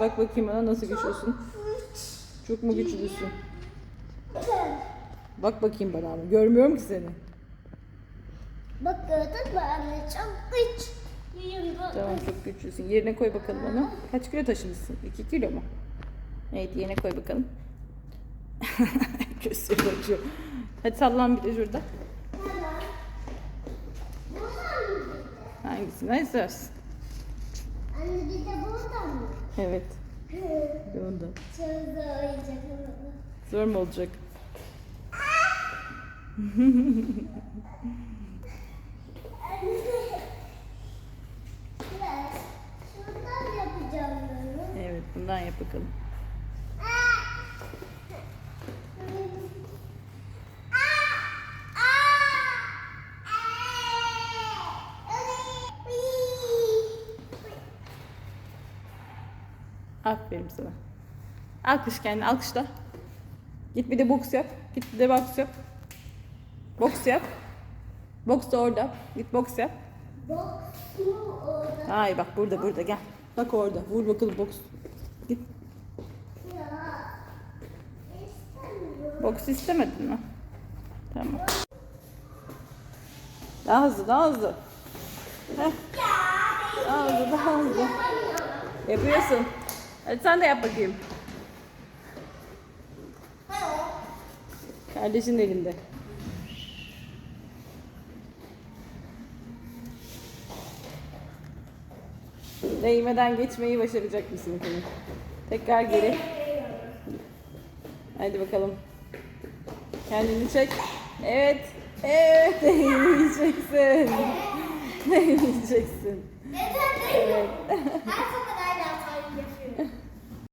Bak bakayım bana nasıl güçlüsün. Çok mu güçlüsün? Bak bakayım bana ama. Görmüyorum ki seni. Bak gördün mü anne çok güçlüyüm. Tamam çok güçlüsün. Yerine koy bakalım onu. Kaç kilo taşımışsın? 2 kilo mu? Evet yerine koy bakalım. Gösteriyor açıyor. Hadi sallan bir de şurada. Hangisini istersin? Anne bir de burada mı? Evet. De Onda. Çok da oyuncak ama. Zor mu olacak? Evet bundan yap bakalım. Aferin sana. Alkış kendini alkışla. Git bir de boks yap. Git bir de boks yap. Boks yap. Boks da orada. Git boks yap. Mu orada? Hayır bak burada burada gel. Bak orada. Vur bakalım boks. Git. Boks istemedin mi? Tamam. Daha hızlı daha hızlı. Heh. Daha hızlı daha hızlı. Yapıyorsun. Hadi sen de yap bakayım. Kardeşin elinde. Değmeden geçmeyi başaracak mısın bakalım? Tekrar geri. Hadi bakalım. Kendini çek. Evet. Evet. Değmeyeceksin. Değmeyeceksin. Evet.